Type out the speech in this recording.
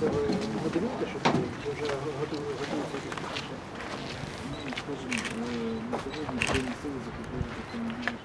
Це ви моделюєте, що ви вже готові Ми якісь рішення? Скажімо, на сьогодні Збройні сили закупили автомобільні.